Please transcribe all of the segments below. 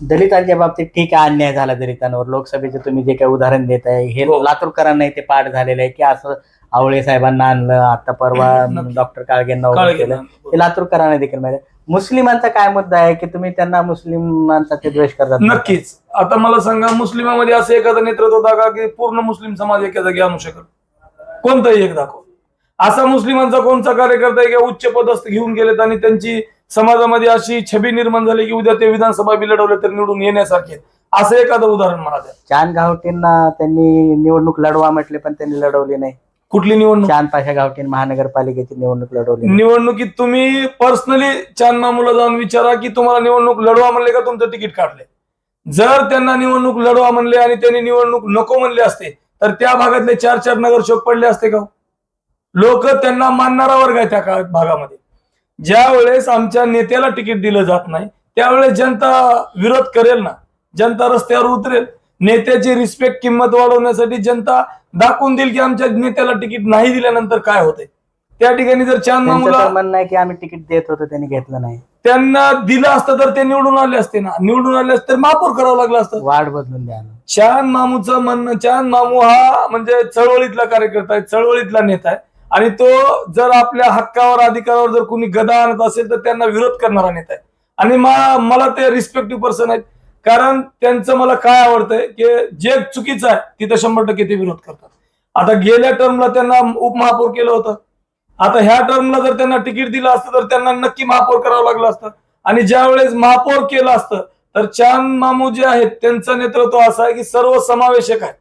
दलितांच्या बाबतीत ठीक आहे अन्याय झाला दलितांवर. लोकसभेचे तुम्ही जे काही उदाहरण देत आहे हे हो. लातूरकरांना ते पाठ झालेलं आहे की असं आवळे साहेबांना आणलं आता परवा. डॉक्टर काळगेंना उभं केलं. हे. लातूरकरांना देखील माहिती. मुस्लिमांचा काय मुद्दा आहे की तुम्ही त्यांना मुस्लिमांचा ते द्वेष करतात? नक्कीच. आता मला सांगा मुस्लिमामध्ये असं एखादं नेतृत्व दाखवा की पूर्ण मुस्लिम समाज एका जागी आणू शकत कोणताही एक दाखव. असा मुस्लिमांचा कोणता कार्यकर्ता आहे की उच्च पदस्थ घेऊन गेलेत आणि त्यांची समाजामध्ये अशी छबी निर्माण झाली की उद्या ते विधानसभा बी लढवले तर निवडून येण्यासारखे. असं एखादं उदाहरण मला द्या. चांद गावठींना त्यांनी निवडणूक लढवा म्हटले पण त्यांनी लढवली नाही. कुठली निवडणूक? चांद पाशा गावठीन महानगरपालिकेची निवडणूक लढवली नाही. निवडणुकीत तुम्ही पर्सनली चांद मामूला जाऊन विचारा की तुम्हाला निवडणूक लढवा म्हणले का तुमचं तिकीट काढले जर त्यांना निवडणूक लढवा म्हणले आणि त्यांनी निवडणूक नको म्हणले असते तर त्या भागातले चार चार नगरसेवक पडले असते का लोक त्यांना मानणारा वर्ग आहे त्या भागामध्ये. ज्या वेळेस आमच्या नेत्याला तिकीट दिलं जात नाही त्यावेळेस जनता विरोध करेल ना? जनता रस्त्यावर उतरेल. नेत्याची रिस्पेक्ट किंमत वाढवण्यासाठी जनता दाखवून देईल की आमच्या नेत्याला तिकीट नाही दिल्यानंतर काय होतंय. त्या ठिकाणी जर चांद मामूला म्हणणं आहे की आम्ही तिकीट देत होतो त्यांनी घेतलं नाही. त्यांना दिलं असतं तर ते निवडून आले असते ना? निवडून आले असते तर महापौर करावं लागलं असतं. वाढ बदलून द्या चांद मामूचं म्हणणं चांद मामू हा म्हणजे चळवळीतला कार्यकर्ता आहे चळवळीतला नेता आहे. आणि तो जर आपल्या हक्कावर अधिकारावर जर कोणी गदा आणत असेल तर त्यांना विरोध करणारा नेता आहे. आणि मला ते रिस्पेक्टिव्ह पर्सन आहेत. कारण त्यांचं मला काय आवडतंय की जे चुकीचं आहे तिथं शंभर टक्के ते विरोध करतात. आता गेल्या टर्मला त्यांना उपमहापौर केलं होतं. आता ह्या टर्मला जर त्यांना तिकीट दिलं असतं तर त्यांना नक्की महापौर करावं लागलं असतं. आणि ज्या वेळेस महापौर केलं असतं तर चांद मामू जे आहेत त्यांचं नेतृत्व असं आहे की सर्व समावेशक आहे.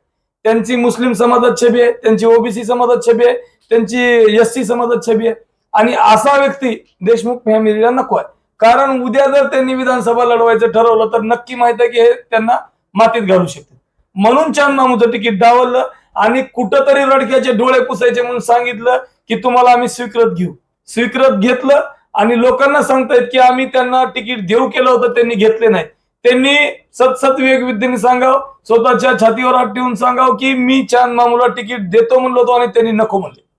त्यांची मुस्लिम समाजात छबी आहे त्यांची ओबीसी समाजात छबी आहे त्यांची एस सी समाजात छबी आहे. आणि असा व्यक्ती देशमुख फॅमिलीला नको आहे. कारण उद्या जर त्यांनी विधानसभा लढवायचं ठरवलं तर नक्की माहीत आहे की हे त्यांना मातीत घालू शकते म्हणून चांद मामूचं तिकीट डावललं आणि कुठंतरी रडक्याचे डोळे पुसायचे म्हणून सांगितलं की तुम्हाला आम्ही स्वीकृत घेऊ. स्वीकृत घेतलं आणि लोकांना सांगतायत की आम्ही त्यांना तिकीट देऊ केलं होतं त्यांनी घेतले नाही. त्यांनी सतसत विवेकविद्येने सांगाव स्वतःच्या छातीवर हात ठेवून सांगाव की मी चांद मामूला तिकीट देतो म्हणलो होतो आणि त्यांनी नको म्हणले.